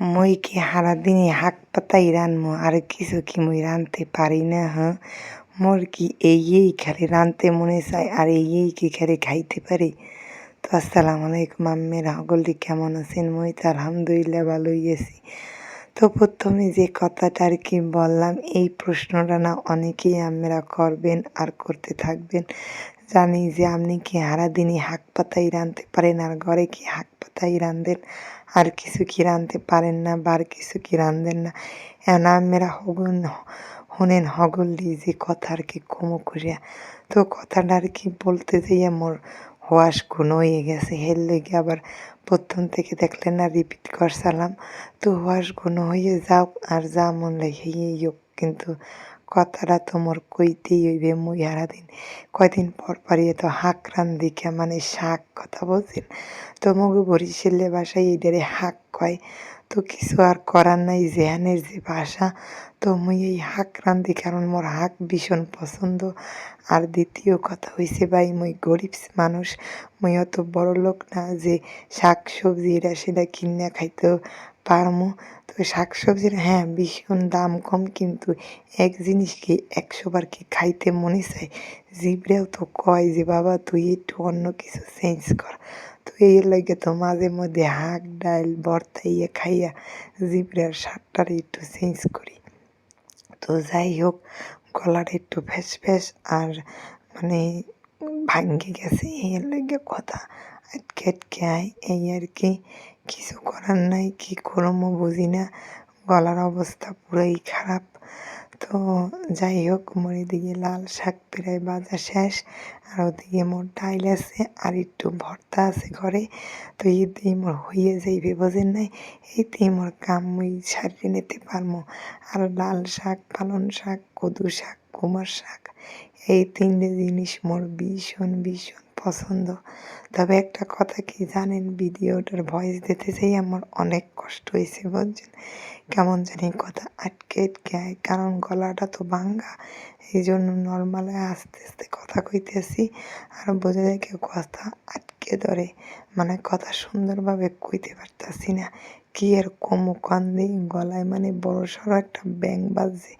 মই কি সারাদিনই হাক পাতাই রানমু আর কিছু কি মই রানতে পারি না হ্যাঁ মোর কি এই এই খালি রানতে মনে চায় আর এই এই কি খালি খাইতে পারি তো আসসালামু আলাইকুম আম্মের হগলি কেমন আছেন? মই তো আলহামদুলিল্লাহ ভালোই আছি। তো প্রথমে যে কথাটা আর কি বললাম, এই প্রশ্নটা না অনেকেই আমরা করবেন আর করতে থাকবেন। জানি যে আপনি কি সারাদিনই শাক পাতাই রাঁধতে পারেন আর ঘরে কি শাক পাতাই রাঁধেন? আর কিছু কি রাঁধতে পারেন না বা আর কিছু কি রাঁধেন না? এখন আমেরা হগুন, শুনেন হগলি যে কথা আর কি কমো করিয়া তো কথাটা আর কি বলতে যাইয়া মোর হওয়াস গুণ হয়ে গেছে। হের লেগে আবার প্রথম থেকে দেখলেন না রিপিট করছিলাম। তো হওয়াস গুণ হয়ে যাও আর যা মন লাগে হোক কিন্তু কথাটা তো মোর কইতেই হইবে মুই হারাদিন কয়দিন পর পরই তো হাঁকরান দিকে মানে শাক কথা বলছেন। তো মগু বরিশালে বাসায় এইটারে হাক কয়। তো কিছু আর করার নাই জেহানের যে ভাষা, তো মুই এই শাক রান্ধি, কারণ মোর শাক ভীষণ পছন্দ। আর দ্বিতীয় কথা হয়েছে ভাই, মুই গরিব মানুষ, মুই অত বড় লোক না যে শাক সবজি এটা সেটা কিনে খাইতেও পারমু। তো শাক সবজির হ্যাঁ ভীষণ দাম কম, কিন্তু এক জিনিস কি একশোবার কি খাইতে মনে চায়? জিবরেও তো কয় যে, বাবা, তুই একটু অন্য কিছু চেঞ্জ কর। তো এই লাগে তো মাঝে মধ্যে শাক ডাল ভর্তা ইয়ে খাইয়া জিবরের স্বাদটারে একটু চেঞ্জ করি। তো যাই হোক, গলাটা একটু ফ্যাস ফ্যাস আর মানে ভাঙ্গে গেছে। এর লাগে কথা আটকে আটকে আয়। এই আর কি, কিছু করার নাই, কি করব বুঝি না গলার অবস্থা পুরোই খারাপ। তো যাই হোক মোর এদিকে লাল শাক প্রায় বাজা শেষ, আর ওদিকে মোর ডাইল আছে, আর একটু ভর্তা আছে ঘরে। তো এতেই মোর হইয়ে যাইবে, বোঝেন নাই? এইতেই মোর কাম মুই সারিয়ে নিতে পারব আর লাল শাক পালন শাক, কদু শাক, কুমার শাক, এই তিনটে জিনিস মোর ভীষণ ভীষণ পছন্দ। তবে একটা কথা কি জানেন, ভিডিওটার ভয়েস দিতে চাই আমার অনেক কষ্ট হয়েছে বলছেন কেমন জানি কথা আটকে আটকে আয়। কারণ গলাটা তো ভাঙ্গা এই জন্য নর্মালে আস্তে আস্তে কথা কইতেছি। আর বোঝা যায় কেউ কথা আটকে ধরে? মানে কথা সুন্দরভাবে কইতে পারতাছি না। কি আর কমু কান্দি গলায় মানে বড় সড়ো একটা ব্যাং বাজছে।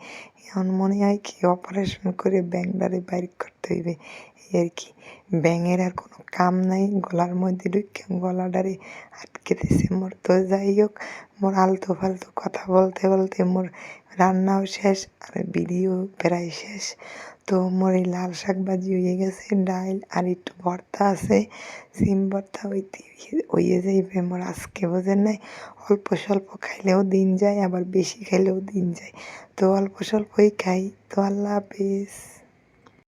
এমন মনে হয় কি অপারেশন করে ব্যাংটারে বাইর করতে হইবে। আর কি, ব্যাঙের আর কোনো কাম নাই। গলার মধ্যে ঢুকে গলাটারে আটকে মোর তো যাই হোক মোর আলতু ফালতু কথা বলতে বলতে মোর রান্নাও শেষ আর ভিডিও প্রায় শেষ। তো মোর এই লাল শাক ভাজি হয়ে গেছে, ডাইল আর একটু ভর্তা আছে, সিম ভর্তা হইতে হইয়ে যাইবে মোর আজকে বোঝেন নাই। অল্প স্বল্প খাইলেও দিন যায়, আবার বেশি খাইলেও দিন যায়। তো অল্প স্বল্পই খাই। তো আল্লাহ হাফিজ।